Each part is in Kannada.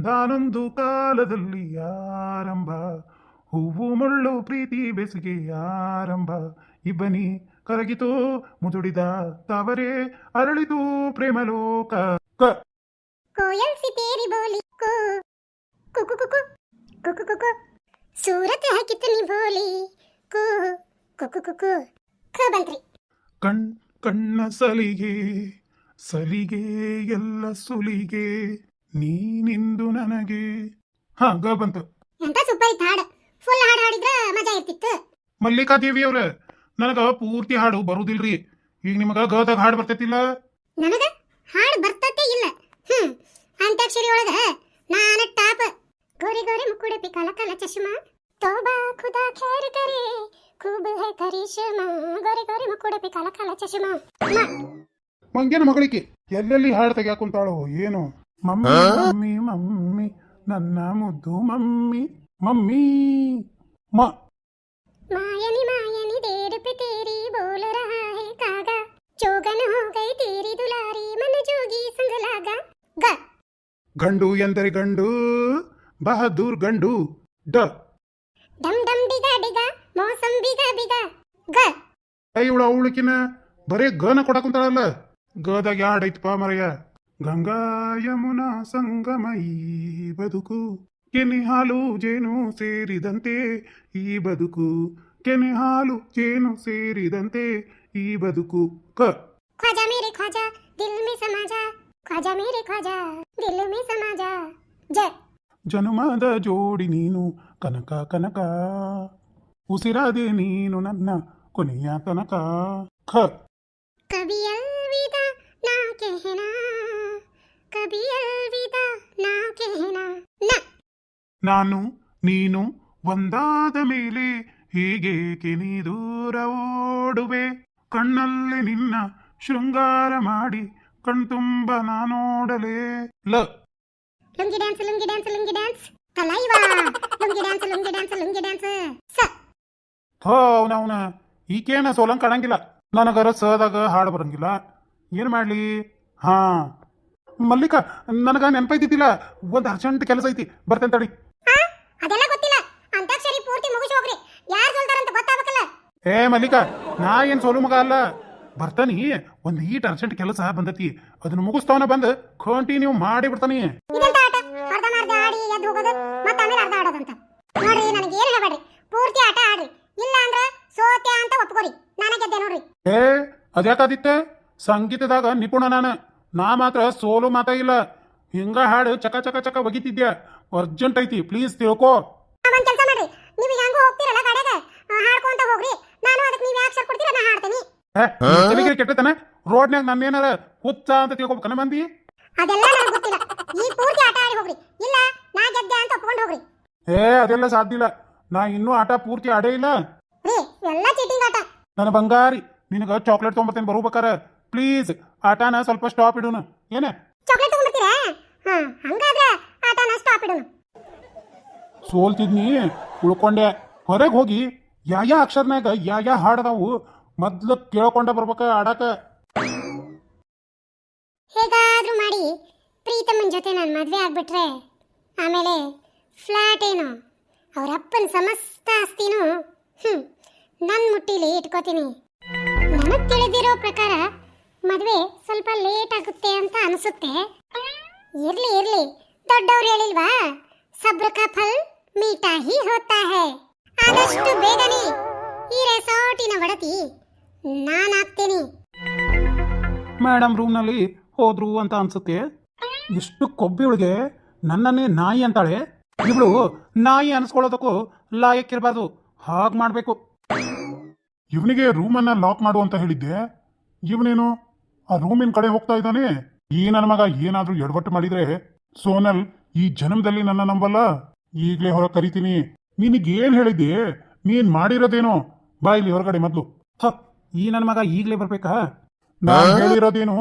ಒಂದಾನೊಂದು ಕಾಲದಲ್ಲಿ ಆರಂಭ. ಹೂವು ಮುಳ್ಳು ಪ್ರೀತಿ ಬೆಸಿಗೆ ಆರಂಭ. ಇಬ್ಬನಿ ಕರಗಿತು ಮುದುಡಿದ ತವರೆ ಅರಳಿತು ಪ್ರೇಮಲೋಕ. ಕೋಯಲ್ ನೀ ಕಣ್ ಕಣ್ಣ ಸಲಿಗೆ ಸಲಿಗೆ ಎಲ್ಲ ಸುಲಿಗೆ. ನೀನಿಂದು ಹಾ ಗ ಬಂತು. ಅಂತ ಸೂಪರ್ ಇತ್ತು ಹಾಡು ಫುಲ್ ಹಾಡು ಹಾಡಿದ್ರೆ ಮಜಾ ಇರ್ತಿತ್ತು. ಮಲ್ಲಿಕಾ ದೇವಿ ಅವ್ರ ನನಗ ಪೂರ್ತಿ ಹಾಡು ಬರುದಿಲ್ರಿ. ಈಗ ನಿಮಗ ಗದಾಗ ಹಾಡು ಬರ್ತೈತಿಲ್ಲ? ನನಗ? ಹಾಡು ಬರ್ತತೆ ಇಲ್ಲ. ಹ್ಮ್ ಅಂತ್ಯಾಕ್ಷರಿ ಒಳಗ ನಾನು ಟಾಪ್. ಗೋರಿ ಗೋರಿ ಮುಕ್ಕುಡುಪಿ ಕಲ ಕಲ ಚಶ್ಮಾ. ತೋಬಾ ಖುದಾ ಖೇರ್ ಕರೆ ಖೂಬ್ ಹೈ ಕರಿಶ್ಮಾ ಗೋರಿ ಗೋರಿ ಮುಕ್ಕುಡುಪಿ ಕಲ ಕಲ ಚಶ್ಮಾ. ಮಂಗೇನ ಮಗಳಿಗೆ ಎಲ್ಲೆಲ್ಲಿ ಹಾಡು ತೆಗ್ಯಾಕೊಂತಾಳು ಏನು? Mummy mummy mummy. ನನ್ನ ಮುದ್ದು ಮಮ್ಮಿ ಮಮ್ಮಿ ಮ मायनी मायनी देर पे तेरी बोल रहा है कागा जोगन हो गई तेरी दुलारी मन जोगी संग लागा ग ಗಂಡು ಎಂದರೆ ಗಂಡು ಬಹದ್ದೂರ್ ಗಂಡು ಡ डम डम डिगा डिगा मौसम बिगा बिगा ग ಇವಳು ಅವಳಕಿನ ಬರೇ ಗನ ಕೊಡಕುಂತಾಳಲ್ಲ ಗದಾಗ ಯಾಡ್ ಐತಪ್ಪ ಮರಯ್ಯ ಗಂಗಾ ಯಮುನಾ ಸಂಗಮಯಿ ಬದುಕು ಕೆನೆ ಹಾಲು ಜೇನು ಸೇರಿದಂತೆ ಈ ಬದುಕು ಕೆನೆ ಹಾಲು ಜೇನು ಸೇರಿದಂತೆ ಈ ಬದುಕು ಕ ख्वाजा मेरे ख्वाजा दिल में समा जा ख्वाजा मेरे ख्वाजा दिल में समा जा ज ಜನುಮದ ಜೋಡಿ ನೀನು ಕನಕ ಕನಕ ಉಸಿರಾದೆ ನೀನು ನನ್ನ ಕೊನೆಯ ತನಕ ಖ ಕವಿಯಲ್ವಿದ ನಾಗೇನ? ನ. ನಾನು ನೀನು ಒಂದಾದ ಮೇಲೆ ಹೀಗೇಕೆ ನೀ ದೂರ ಓಡುವೆ ಕಣ್ಣಲ್ಲಿ ನಿನ್ನ ಶೃಂಗಾರ ಮಾಡಿ ಕಣ್ತುಂಬ ನಾನೋಡಲೇ. ಲ. Lungi dance lungi dance lungi dance. ತಲೈವಾ lungi dance lungi dance lungi dance. ಸ. ಹೋ ಅವನ ಅವನ ಈಕೇನ ಸೋಲಂಗ್ ಕಾಣಂಗಿಲ್ಲ. ನನಗರ ಸದಾಗ ಹಾಡು ಬರಂಗಿಲ್ಲ. ಏನು ಮಾಡಲಿ? ಹಾಂ. ಮಲ್ಲಿಕ ನನಗ ನೆನಪೈತಿದ್ದಿಲ್ಲ. ಒಂದು ಅರ್ಜೆಂಟ್ ಕೆಲಸ ಐತಿ. ಬರ್ತೇನೆ ತಡಿ. ಆ? ಅದೆಲ್ಲ ಗೊತ್ತಿಲ್ಲ. ಅಂತಾಕ್ಷರಿ ಪೂರ್ತಿ ಮುಗಿಸಿ ಹೋಗ್ರಿ. ಯಾರು ಸೋಲ್ತಾರಂತ ಗೊತ್ತಾಗಬೇಕಲ್ಲ? ಏ ಮಲ್ಲಿಕ ನಾ ಏನ್ ಸೋಲು ಮಗ ಅಲ್ಲ. ಬರ್ತಾನಿ ಒಂದ್ ಈಟ್ ಅರ್ಜೆಂಟ್ ಕೆಲಸ ಬಂದತಿ. ಅದನ್ನ ಮುಗಿಸ್ತವನ ಬಂದ್ ಕಂಟಿನ್ಯೂ ಮಾಡಿ ಬಿಡ್ತಾನಿ ಇದೆಂತ ಆಟ? ಅರ್ಧ ಆಡಿ ಎದ್ದು ಹೋಗೋದು ಮತ್ತೆ ಆಮೇಲೆ ಅರ್ಧ ಆಡೋದಂತ ನೋಡ್ರಿ ನನಗೆ ಏನು ಹೇಳ್ಬೇಡ್ರಿ. ಪೂರ್ತಿ ಆಟ ಆಡ್ರಿ. ಇಲ್ಲ ಅಂದ್ರ ಸೋತ್ಯ ಅಂತ ಒಪ್ಕೋರಿ. ನಾನು ಗೆದ್ದೆ ನೋಡ್ರಿ. ಏ ಅದ್ಯಾಕಾದಿತ್ತೆ ಸಂಗೀತದಾಗ ನಿಪುಣ ನಾನು. ನಾ ಮಾತ್ರ ಸೋಲು ಮಾತ ಇಲ್ಲ. ಹಿಂಗ ಹಾಡು ಚಕ ಚಕ ಚಕ ಒಗಿತಿದ್ಯ? ಅರ್ಜೆಂಟ್ ಐತಿ ಪ್ಲೀಸ್ ತಿಳ್ಕೋ. ಒಂದ್ ಕೆಲಸ ಮಾಡ್ರಿ. ನೀವು ಹೆಂಗೂ ಹೋಗ್ತಿರಲ್ಲ ಗಾಡ್ಯಾಗ? ಆ, ಹಾಡ್ಕೊಂತ ಹೋಗ್ರಿ. ನಾನು ಅದಕ್ಕೆ ನೀವು ಯಾಕೆ ಕೊಡ್ತೀರ ನಾ ಹಾಡ್ತೀನಿ. ಏ ತಲೆಗೆ ಕೆಟ್ಟತನ? ರೋಡ್ನ್ಯಾಗ ನನ್ನೇನಾರ ಹುಚ್ಚ ಅಂತ ತಿಳ್ಕೊಬೇಕನ ಮಂದಿ? ಅದೆಲ್ಲ ನನಗೆ ಗೊತ್ತಿಲ್ಲ. ಈ ಪೂರ್ತಿ ಆಟ ಆಡಿ ಹೋಗ್ರಿ. ಇಲ್ಲ ನಾ ಗೆದ್ದೆ ಅಂತ ಒಪ್ಕೊಂಡು ಹೋಗ್ರಿ. ಏ ಅದೆಲ್ಲ ಸಾಧ್ಯ ಇಲ್ಲ. ನಾ ಇನ್ನೂ ಆಟ ಪೂರ್ತಿ ಆಡೇ ಇಲ್ಲ. ರೀ ಎಲ್ಲ ಚೀಟಿಂಗ್ ಆಟ. ನನ್ನ ಬಂಗಾರಿ ನಿನಗ ಚಾಕ್ಲೇಟ್ ತೊಗೊಂಬರ್ತೇನೆ ಬರ್ಬೇಕಾರ? ಪ್ಲೀಸ್ ಆಟನ ಸ್ವಲ್ಪ ಸ್ಟಾಪ್ ಇಡೋಣ ಏನ? ಚಾಕ್ಲೇಟ್ ತಗೊಂಡ್ಬಿಡ್ತೀರಾ ಹಾ ಹಂಗಾದ್ರೆ ಆಟನ ಸ್ಟಾಪ್ ಇಡೋಣ ಸೋಲ್ತಿದ್ನಿ ಉಳ್ಕೊಂಡೆ. ಹೊರಗೆ ಹೋಗಿ ಯಾ ಯಾ ಅಕ್ಷರನಾಗ ಯಾ ಯಾ ಹಾಡದಾವು ಮೊದ್ಲು ಕೇಳ್ಕೊಂಡ ಬರ್ಬೇಕ ಆಡಾಕ. ಹೇಗಾದ್ರೂ ಮಾಡಿ ಪ್ರೀತಮ್ಮನ ಜೊತೆ ನಾನು ಮದುವೆ ಆಗ್ಬಿಟ್ರೆ ಆಮೇಲೆ ಫ್ಲಾಟ್ ಏನು ಅವ್ರ ಅಪ್ಪನ ಸಮಸ್ತ ಆಸ್ತಿನೂ ಹ್ಞೂ ನನ್ನ ಮುಟ್ಟಿಲಿ ಇಟ್ಕೋತೀನಿ. ನನಗೆ ತಿಳಿದಿರೋ ಪ್ರಕಾರ ಮದುವೆ ಸ್ವಲ್ಪ ಲೇಟ್ ಆಗುತ್ತೆ ಅಂತ ಅನಿಸುತ್ತೆ. ಇರ್ಲಿ ಇರ್ಲಿ. ದೊಡ್ಡವ್ರು ಹೇಳಿಲ್ವಾ? ಸಬ್ರ ಕಾ ಫಲ್ ಮೀಠಾ ಹಿ ಹೋತಾ ಹೈ. ಆದಷ್ಟು ಬೇಗನೆ ಈ ರೆಸಾರ್ಟಿನ ಒಡತಿ. ನಾನಾಗ್ತೀನಿ ಮೇಡಮ್ ರೂಮ್ನಲ್ಲಿ ಹೋದ್ರು ಅಂತ ಅನ್ಸುತ್ತೆ. ಎಷ್ಟು ಕೊಬ್ಬಿವಳಿಗೆ ನನ್ನನ್ನೇ ನಾಯಿ ಅಂತಾಳೆ. ಇವಳು ನಾಯಿ ಅನ್ಸ್ಕೊಳ್ಳೋದಕ್ಕೂ ಲಾಯಕ್ಕಿರಬಾರ್ದು. ಹಾಗೆ ಮಾಡಬೇಕು. ಇವನಿಗೆ ರೂಮನ್ನ ಲಾಕ್ ಮಾಡು ಅಂತ ಹೇಳಿದ್ದೆ. ಇವನೇನು? ಆ ರೂಮಿನ ಕಡೆ ಹೋಗ್ತಾ ಇದ್ದಾನೆ. ಈ ನನ್ನ ಮಗ ಏನಾದ್ರೂ ಎಡವಟ್ಟು ಮಾಡಿದ್ರೆ ಸೋನಲ್ ಈ ಜನ್ಮದಲ್ಲಿ ನನ್ನ ನಂಬಲ್ಲ. ಈಗಲೇ ಹೊರ ಕರಿತೀನಿ. ನಿನಗೇನ್ ಹೇಳಿದ್ದೆ? ನೀನ್ ಮಾಡಿರೋದೇನೋ? ಬಾ ಇಲ್ಲಿ ಹೊರಗಡೆ ಮೊದ್ಲು. ಹ ಈ ನನ್ನ ಮಗ ಈಗ್ಲೇ ಬರ್ಬೇಕಾ? ನಾನು ಹೇಳಿರೋದೇನು?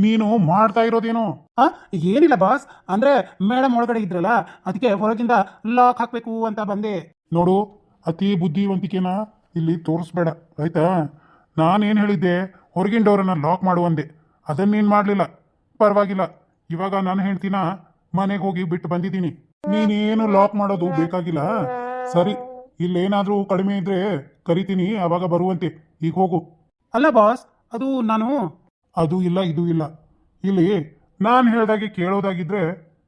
ನೀನು ಮಾಡ್ತಾ ಇರೋದೇನು? ಆ ಏನಿಲ್ಲ ಬಾಸ್. ಅಂದ್ರೆ ಮೇಡಮ್ ಒಳಗಡೆ ಇದ್ರಲ್ಲ ಅದಕ್ಕೆ ಹೊರಗಿಂದ ಲಾಕ್ ಹಾಕ್ಬೇಕು ಅಂತ ಬಂದೆ. ನೋಡು ಅತಿ ಬುದ್ಧಿವಂತಿಕೆನ ಇಲ್ಲಿ ತೋರಿಸ್ಬೇಡ ಆಯ್ತಾ? ನಾನೇನು ಹೇಳಿದ್ದೆ? ಹೊರಗಿನ ಡೋರನ್ನು ಲಾಕ್ ಮಾಡುವಂದೆ ಅದನ್ನೇನು ಮಾಡಲಿಲ್ಲ? ಪರವಾಗಿಲ್ಲ. ಇವಾಗ ನಾನು ಹೇಳ್ತೀನ ಮನೆಗೆ ಹೋಗಿ ಬಿಟ್ಟು ಬಂದಿದ್ದೀನಿ. ನೀನೇನು ಲಾಕ್ ಮಾಡೋದು ಬೇಕಾಗಿಲ್ಲ? ಸರಿ, ಇಲ್ಲೇನಾದರೂ ಕಡಿಮೆ ಇದ್ರೆ ಕರಿತೀನಿ, ಅವಾಗ ಬರುವಂತೆ. ಈಗ ಹೋಗು. ಅಲ್ಲ ಬಾಸ್ ಅದು ನಾನು ಅದು ಇಲ್ಲ, ಇದು ಇಲ್ಲ. ಇಲ್ಲಿ ನಾನು ಹೇಳ್ದಾಗೆ ಕೇಳೋದಾಗಿದ್ರೆ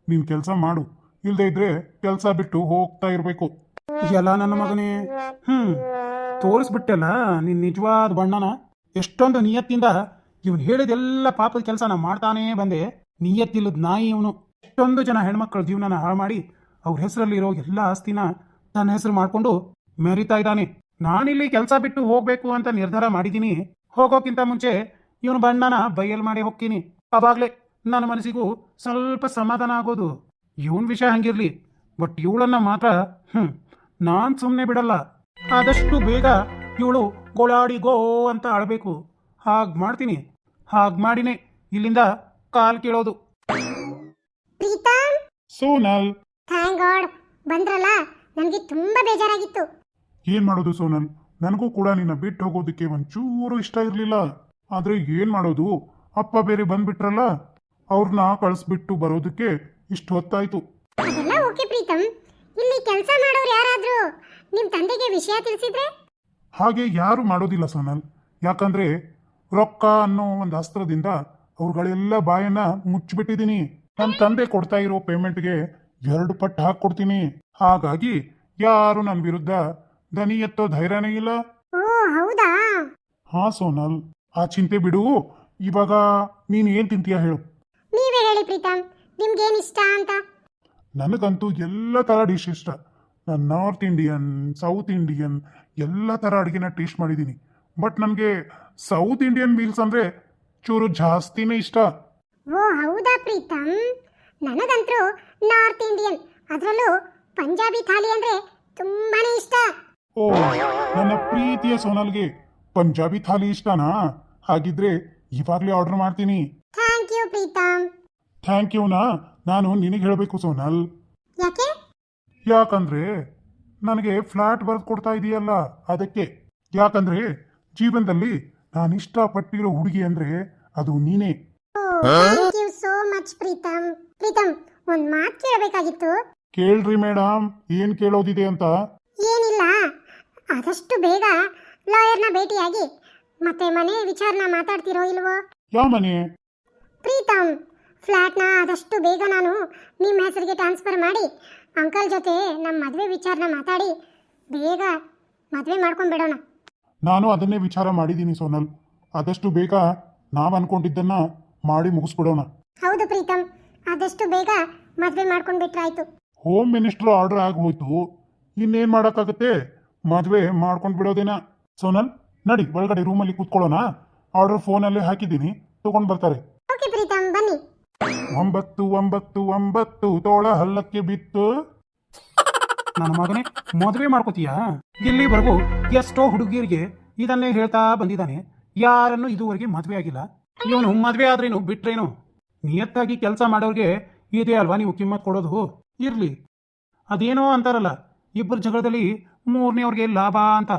ನೀನು ಕೆಲಸ ಮಾಡು. ಇಲ್ಲದೇ ಇದ್ರೆ ಕೆಲಸ ಬಿಟ್ಟು ಹೋಗ್ತಾ ಇರಬೇಕು. ಎಲ್ಲ ನನ್ನ ಮಗನೇ. ಹ್ಮ್. ತೋರಿಸ್ಬಿಟ್ಟೆಲ್ಲ ನಿನ್ ನಿಜವಾದ ಬಣ್ಣನ? ಎಷ್ಟೊಂದು ನಿಯತ್ತಿಂದ ಇವನು ಹೇಳಿದೆಲ್ಲ ಪಾಪದ ಕೆಲಸನ ಮಾಡ್ತಾನೇ ಬಂದೆ. ನಿಯತ್ತಿಲ್ಲದ ನಾಯಿ ಇವನು. ಎಷ್ಟೊಂದು ಜನ ಹೆಣ್ಮಕ್ಳ ಜೀವನನ ಹಾಳು ಮಾಡಿ ಅವ್ರ ಹೆಸರಲ್ಲಿರೋ ಎಲ್ಲ ಆಸ್ತಿನ ತನ್ನ ಹೆಸರು ಮಾಡ್ಕೊಂಡು ಮೆರಿತಾ ಇದ್ದಾನೆ. ನಾನಿಲ್ಲಿ ಕೆಲಸ ಬಿಟ್ಟು ಹೋಗ್ಬೇಕು ಅಂತ ನಿರ್ಧಾರ ಮಾಡಿದ್ದೀನಿ. ಹೋಗೋಕ್ಕಿಂತ ಮುಂಚೆ ಇವನು ಬಣ್ಣನ ಬಯಲ್ ಮಾಡಿ ಹೋಗ್ತೀನಿ. ಅವಾಗಲೇ ನನ್ನ ಮನಸ್ಸಿಗೂ ಸ್ವಲ್ಪ ಸಮಾಧಾನ ಆಗೋದು. ಇವನ್ ವಿಷಯ ಹಂಗಿರ್ಲಿ, ಬಟ್ ಇವಳನ್ನ ಮಾತ್ರ ಹ್ಞೂ ನಾನು ಸುಮ್ಮನೆ ಬಿಡಲ್ಲ. ಆದಷ್ಟು ಬೇಗ ಇವಳು ಗೋಳಾಡಿ ಗೋ ಅಂತ ಆಡಬೇಕು ಹಾಗೆ ಮಾಡ್ತೀನಿ. ಹಾಗೆ ಮಾಡಿನೇ. ಇಲ್ಲಿಂದ ಕಾಲ್ ಕೇಳೋದು. ಪ್ರೀತಮ್ ಸೋನಲ್. Thank God. ಬಂದ್ರಲ್ಲ? ನನಗೆ ತುಂಬಾ ಬೇಜಾರಾಗಿತ್ತು. ಏನ್ ಮಾಡೋದು ಸೋನಲ್? ನನಗೂ ಕೂಡ ನಿನ್ನ ಬಿಟ್ಟು ಹೋಗೋದಕ್ಕೆ ಒಂಚೂರು ಇಷ್ಟ ಇರಲಿಲ್ಲ. ಆದ್ರೆ ಏನ್ ಮಾಡೋದು? ಅಪ್ಪ ಬೇರೆ ಬಂದ್ಬಿಟ್ರಲ್ಲ? ಅವ್ರನ್ನ ಕಳಿಸ್ಬಿಟ್ಟು ಬರೋದಕ್ಕೆ ಇಷ್ಟು ಹೊತ್ತಾಯ್ತು. ಅದೆಲ್ಲ ಓಕೆ ಪ್ರೀತಮ್. ಇಲ್ಲಿ ಕೆಲಸ ಮಾಡೋರು ಯಾರಾದ್ರೂ? ನಿಮ್ ತಂದೆಗೆ ವಿಷಯ ತಿಳಿಸಿದ್ರೆ? ಹಾಗೆ ಯಾರು ಮಾಡೋದಿಲ್ಲ ಸೋನಲ್. ಯಾಕಂದ್ರೆ ರೊಕ್ಕ ಅನ್ನೋ ಒಂದು ಅಸ್ತ್ರದಿಂದ ಅವ್ರುಗಳೆಲ್ಲ ಬಾಯನ್ನ ಮುಚ್ಚಿಬಿಟ್ಟಿದೀನಿ. ನನ್ನ ತಂದೆ ಕೊಡ್ತಾ ಇರೋ ಪೇಮೆಂಟ್ಗೆ ಎರಡು ಪಟ್ಟು ಹಾಕೊಡ್ತೀನಿ ಹಾಗಾಗಿ ಯಾರು ನನ್ನ ವಿರುದ್ಧ ದನಿ ಎತ್ತೋ ಧೈರ್ಯನೇ ಇಲ್ಲ. ಓ ಹೌದಾ? ಹಾ ಸೋನಲ್ ಆ ಚಿಂತೆ ಬಿಡು. ಇವಾಗ ನೀನು ಏನ್ ತಿಂತೀಯ ಹೇಳು. ನೀವೇ ಹೇಳಿ ಪ್ರೀತಮ್ ಏನ್ ಇಷ್ಟ ಅಂತ? ನನಗಂತೂ ಎಲ್ಲ ಥರ ಡಿಶ್ ಇಷ್ಟ. ನಾರ್ತ್ ಇಂಡಿಯನ್ ಸೌತ್ ಇಂಡಿಯನ್ ಎಲ್ಲ ಥರ ಅಡುಗೆನ ಟೇಸ್ಟ್ ಮಾಡಿದ್ದೀನಿ. ಬಟ್ ನನಗೆ ಸೌತ್ ಇಂಡಿಯನ್ ಮೀಲ್ಸ್ ಅಂದರೆ ಚೂರು ಜಾಸ್ತಿನೇ ಇಷ್ಟ. ಓ ಹೌದಾ ಪ್ರೀತಮ್ ನನಗಂತೂ ನಾರ್ತ್ ಇಂಡಿಯನ್ ಅದರಲ್ಲೂ ಪಂಜಾಬಿ ಥಾಲಿ ಅಂದ್ರೆ ತುಂಬಾನೇ ಇಷ್ಟ. ಓ ನನ್ನ ಪ್ರೀತಿಯ ಸೋನಲ್ಗೆ ಪಂಜಾಬಿ ಥಾಲಿ ಇಷ್ಟನಾ? ಹಾಗಿದ್ರೆ ಇವಾಗಲೇ ಆರ್ಡರ್ ಮಾಡ್ತೀನಿ. ಥ್ಯಾಂಕ್ ಯು ಪ್ರೀತಮ್ ಥ್ಯಾಂಕ್ ಯುನಾ ನಾನು ನಿನಗೆ ಹೇಳಬೇಕು ಸೋನಲ್. ಯಾಕೆ? ಯಾಕಂದ್ರೆ ನನಗೆ ಫ್ಲಾಟ್ ಬರೆದು ಕೊಡ್ತಾ ಇದೆಯಲ್ಲ ಅದಕ್ಕೆ. ಯಾಕಂದ್ರೆ ಜೀವನದಲ್ಲಿ ನಾನು ಇಷ್ಟಪಟ್ಟಿರೋ ಹುಡುಗಿ ಅಂದ್ರೆ ಅದು ನೀನೇ. So much Preetham. ಪ್ರೀತಮ್ ಒಂದ್ ಮಾತು ಕೇಳಬೇಕಾಗಿತ್ತು. ಕೇಳ್ರಿ ಮೇಡಮ್ ಏನ್ ಕೇಳೋದಿದೆ ಅಂತ? ಏನಿಲ್ಲ. ಆದಷ್ಟು ಬೇಗ ಲಾಯರ್ನ ಭೇಟಿಯಾಗಿ ಮತ್ತೆ ಮನೆ ವಿಚಾರನ ಮಾತಾಡ್ತಿರೋ ಇಲ್ವೋ? ಯಾವ ಮನೆ? ಪ್ರೀತಮ್ ಫ್ಲ್ಯಾಟ್ನ ಆದಷ್ಟು ಬೇಗ ನಾನು ನಿಮ್ಮ ಹೆಸರಿಗೆ ಟ್ರಾನ್ಸ್ಫರ್ ಮಾಡಿ ಅಂಕಲ್ ಜೊತೆ ನಮ್ಮ ಮದುವೆ ವಿಚಾರನ ಮಾತಾಡಿ ಬೇಗ ಮದುವೆ ಮಾಡ್ಕೊಂಡ್ಬಿಡೋಣ ನಾನು ಅದನ್ನೇ ವಿಚಾರ ಮಾಡಿದ್ದೀನಿ ಸೋನಲ್. ಆದಷ್ಟು ಬೇಗ ನಾವು ಅನ್ಕೊಂಡಿದ್ದನ್ನ ಮಾಡಿ ಮುಗಿಸ್ಬಿಡೋಣ. ಹೌದು ಪ್ರೀತಮ್ ಆದಷ್ಟು ಬೇಗ ಮದುವೆ ಮಾಡ್ಕೊಂಡು ಮಾಡ್ಕೊಂಡ್ಬಿಟ್ರಾಯ್ತು ಹೋಮ್ ಮಿನಿಸ್ಟರ್ ಆರ್ಡರ್ ಆಗೋಯ್ತು. ಇನ್ನೇನ್ ಮಾಡಕ್ಕಾಗತ್ತೆ? ಮದುವೆ ಮಾಡ್ಕೊಂಡು ಬಿಡೋದೇನ? ಸೋನಲ್ ನಡಿ ಒಳಗಡೆ ರೂಮಲ್ಲಿ ಕೂತ್ಕೊಳ್ಳೋಣ. ಆರ್ಡರ್ ಫೋನಲ್ಲೇ ಹಾಕಿದ್ದೀನಿ. ತಗೊಂಡು ಬರ್ತಾರೆ. ಒಂಬತ್ತು ಒಂಬತ್ತು ಒಂಬತ್ತು ತೋಳ ಹಲ್ಲಕ್ಕೆ ಬಿತ್ತು. ನನ್ನ ಮಗನೇ ಮದುವೆ ಮಾಡ್ಕೋತೀಯಾ? ಇಲ್ಲಿವರೆಗೂ ಎಷ್ಟೋ ಹುಡುಗಿಯರಿಗೆ ಇದನ್ನೇ ಹೇಳ್ತಾ ಬಂದಿದ್ದಾನೆ. ಯಾರನ್ನು ಇದುವರೆಗೆ ಮದುವೆ ಆಗಿಲ್ಲ? ಇವನು ಮದುವೆ ಆದ್ರೇನು ಬಿಟ್ರೇನು? ನಿಯತ್ತಾಗಿ ಕೆಲಸ ಮಾಡೋರಿಗೆ ಇದೇ ಅಲ್ವಾ ನೀವು ಕಿಮ್ಮತ್ ಕೊಡೋದು? ಇರ್ಲಿ. ಅದೇನೋ ಅಂತಾರಲ್ಲ ಇಬ್ಬರ ಜಗಳದಲ್ಲಿ ಮೂರನೇ ಅವ್ರಿಗೆ ಲಾಭ ಅಂತ.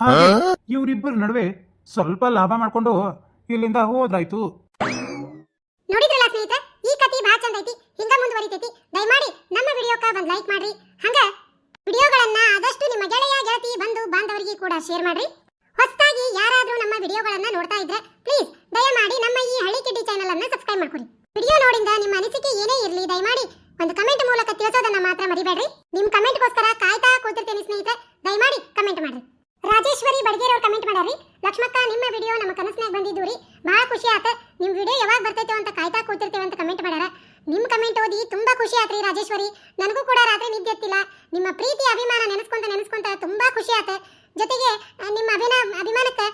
ಹಾಗೆ ಇವರಿಬ್ಬರ ನಡುವೆ ಸ್ವಲ್ಪ ಲಾಭ ಮಾಡ್ಕೊಂಡು ಇಲ್ಲಿಂದ ಹೋದ್ರಾಯ್ತು. ನೋಡಿದ್ರಲ್ಲ ಸ್ನೇಹಿತರೆ? ಹಿಂಗ ಮುಂದುವರಿತೈತಿ. ದಯಮಾಡಿ ನಮ್ಮ ವಿಡಿಯೋಕ ಒಂದು ಲೈಕ್ ಮಾಡ್ರಿ. ಹಂಗ ವಿಡಿಯೋಗಳನ್ನ ಆದಷ್ಟು ನಿಮ್ಮ ಗೆಳೆಯ, ಗೆಳತಿ, ಬಂಧು, ಬಾಂಧವರಿಗೆ ಕೂಡ ಶೇರ್ ಮಾಡ್ರಿ. ಹೊಸದಾಗಿ ಯಾರಾದರೂ ನಮ್ಮ ವಿಡಿಯೋಗಳನ್ನ ನೋಡ್ತಾ ಇದ್ರೆ ಪ್ಲೀಸ್ ದಯಮಾಡಿ ನಮ್ಮ ಈ ಹಳ್ಳಿ ಕಿಡ್ಡಿ ಚಾನೆಲ್ ಅನ್ನ ಸಬ್ಸ್ಕ್ರೈಬ್ ಮಾಡ್ಕೊಳ್ಳಿ ವಿಡಿಯೋ ನೋಡಿಂದ ನಿಮ್ಮ ಅನಿಸಿಕೆ ಏನೇ ಇರಲಿ, ದಯಮಾಡಿ ಒಂದು ಕಮೆಂಟ್ ಮೂಲಕ ತಿಳಿಸೋದನ್ನ ಮಾತ್ರ ಮರಿಬೇಡ್ರಿ. ನಿಮ್ ಕಮೆಂಟ್ಗೋಸ್ಕರ ಕಾಯ್ತಾ ಕೂತಿರ್ತೇನೆ ಸ್ನೇಹಿತರೆ, ದಯಮಾಡಿ ಕಮೆಂಟ್ ಮಾಡ್ರಿ. ರಾಜೇಶ್ವರಿ ಬಡಗೇರ್ ಅವರು ಕಮೆಂಟ್ ಮಾಡಾರಿ ಲಕ್ಷ್ಮಕ್ಕ ನಿಮ್ಮ ವಿಡಿಯೋ ನಮ್ಮ ಕನಸಿನಾಗ ಬಂದಿದ್ದು ರೀ. ಬಹಳ ಖುಷಿ ಆತ. ನಿಮ್ಮ ವಿಡಿಯೋ ಯಾವಾಗ ಬರ್ತೈತೆ ಅಂತ ಕಾಯ್ತಾ ಕೂತಿರ್ತೇವೆ ಅಂತ ಕಮೆಂಟ್ ಮಾಡ್ಯಾರ. ನಿಮ್ ಕಮೆಂಟ್ ಓದಿ ತುಂಬಾ ಖುಷಿ ಆತ್ರಿ ರಾಜೇಶ್ವರಿ. ನನಗೂ ಕೂಡ ರಾತ್ರಿ ನಿದ್ದೆ ಎತ್ತಿಲ್ಲ. ನಿಮ್ಮ ಪ್ರೀತಿ, ಅಭಿಮಾನ ನೆನೆಸ್ಕೊಂತ ನೆನೆಸ್ಕೊಂತ ತುಂಬಾ ಖುಷಿ ಆತ. ಜೊತೆಗೆ ನಿಮ್ಮ ಅಭಿನ, ಅಭಿಮಾನಕ್ಕೆ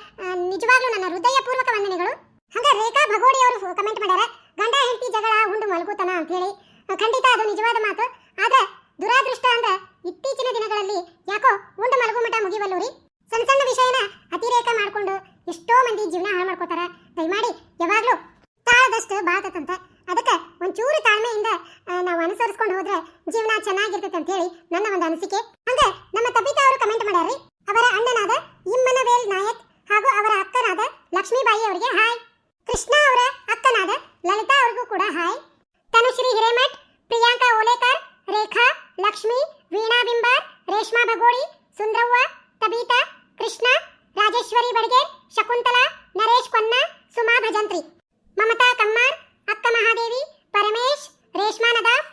ನಿಜವಾಗ್ಲೂ ನನ್ನ ಹೃದಯಪೂರ್ವಕ ವಂದನೆಗಳು. ಹಂಗ ರೇಖಾ ಭಗೋಡಿ ಅವರು ಕಮೆಂಟ್ ಮಾಡ್ಯಾರ, ಗಂಡ, ಹೆಂಡತಿ, ಜಗಳ, ಉಂಡು ಮಲಗುತನ ಅಂತ ಹೇಳಿ ಖಂಡಿತ ಅದು ನಿಜವಾದ ಮಾತು. ಆದ್ರೆ, ದುರಾದೃಷ್ಟ ಅಂದ್ರೆ ಇತ್ತೀಚಿನ ದಿನಗಳಲ್ಲಿ ಯಾಕೋ ಉಂಡು ಮಲಗು ಮಠ ಮುಗಿವಲ್ಲೂರಿ ಸಣ್ಣ ಸಣ್ಣ ವಿಷಯನ ಅತಿರೇಕ ಮಾಡ್ಕೊಂಡು ಎಷ್ಟೋ ಮಂದಿ ಜೀವನ ಹಾಳು ಮಾಡ್ಕೋತಾರ. ದಯಮಾಡಿ, ಯಾವಾಗ್ಲೂ ತಾಳದಷ್ಟು ಬಾಳ್ತದಂತ ಅದಕ್ಕೆ ಒಂಚೂರು ತಾಳ್ಮೆಯಿಂದ ನಾವು ಅನುಸರಿಸ್ಕೊಂಡು ಹೋದ್ರೆ ಜೀವನ ಚೆನ್ನಾಗಿರ್ತೈತೆ ಅಂತ ಹೇಳಿ ನನ್ನ ಒಂದು ಅನಿಸಿಕೆ. ಅಂದ್ರೆ ನಮ್ಮ ತಬಿತಾ ಅವರು ಕಮೆಂಟ್ ಮಾಡ್ಯಾರ್ರಿ. ಅವರ ಅಣ್ಣನಾದ ಇಮ್ಮನವೇಲ್ ನಾಯಕ್ ಹಾಗೂ ಅವರ ಅಕ್ಕನಾದ ಲಕ್ಷ್ಮೀಬಾಯಿ ಅವರಿಗೆ ಹಾಯ್ ಕೃಷ್ಣ ಅವರ ಅಕ್ಕನಾದ ಲಲಿತಾ ಅವರಿಗೂ ಕೂಡ ಹಾಯ್ ತನುಶ್ರೀ ಹಿರೇಮಠ್, ಪ್ರಿಯಾಂಕಾ ಓಲೇಕರ್, ರೇಖಾ, ಲಕ್ಷ್ಮಿ, ವೀಣಾ ಬಿಂಬಾರ್, ರೇಷ್ಮಾ ಬಗೋಡಿ ಸುಂದ್ರವ್ವ, ತಬೀತಾ, ಕೃಷ್ಣ, ರಾಜೇಶ್ವರಿ ಬಡಗೇರ್, ಶಕುಂತಲಾ, ನರೇಶ್ ಕೊನ್ನ, ಸುಮಾ ಭಜಂತ್ರಿ. ಮಮತಾ ಕಮ್ಮಾರ್ ಅಕ್ಕ ಮಹಾದೇವಿ, ಪರಮೇಶ್, ರೇಷ್ಮಾ ನದಾಫ್,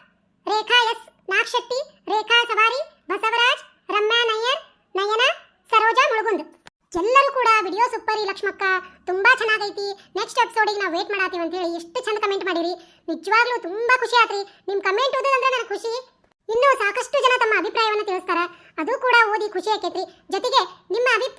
ರೇಖಾ ಎಸ್ ನಾಗಶೆಟ್ಟಿ, ರೇಖಾ ಸವಾರಿ, ಬಸವರಾಜ್, ರಮ್ಯಾ ನಯ್ಯರ್, ನಯನ, ಸರೋಜಾ ಮುಳುಗುಂದ್. ಎಲ್ಲರೂ ಕೂಡ ವಿಡಿಯೋ ಸೂಪರ್ ಲಕ್ಷ್ಮಕ್ಕ. ತುಂಬಾ ಚೆನ್ನಾಗೈತಿ. ನೆಕ್ಸ್ಟ್ ಎಪಿಸೋಡಿಗೆ ನಾವು ವೇಟ್ ಮಾಡಾತೀವಿ ಅಂತ ಹೇಳಿ ಎಷ್ಟು ಚಂದ ಕಮೆಂಟ್ ಮಾಡಿರಿ. ನಿಜವಾಗ್ಲೂ ತುಂಬಾ ಖುಷಿ ಆತ್ರಿ. ನಿಮ್ಮ ಕಮೆಂಟ್ ಓದೋದಂದ್ರೆ ನನಗೆ ಖುಷಿ. ಇನ್ನೂ ಸಾಕಷ್ಟು ಜನ ತಮ್ಮ ಅಭಿಪ್ರಾಯವನ್ನು ತಿಳಿಸ್ತಾರೆ. ಅದು ಕೂಡ ಓದಿ ಖುಷಿ ಆಕೈತ್ರಿ. ಜೊತೆಗೆ ನಿಮ್ಮ ಅಭಿಪ್ರಾಯ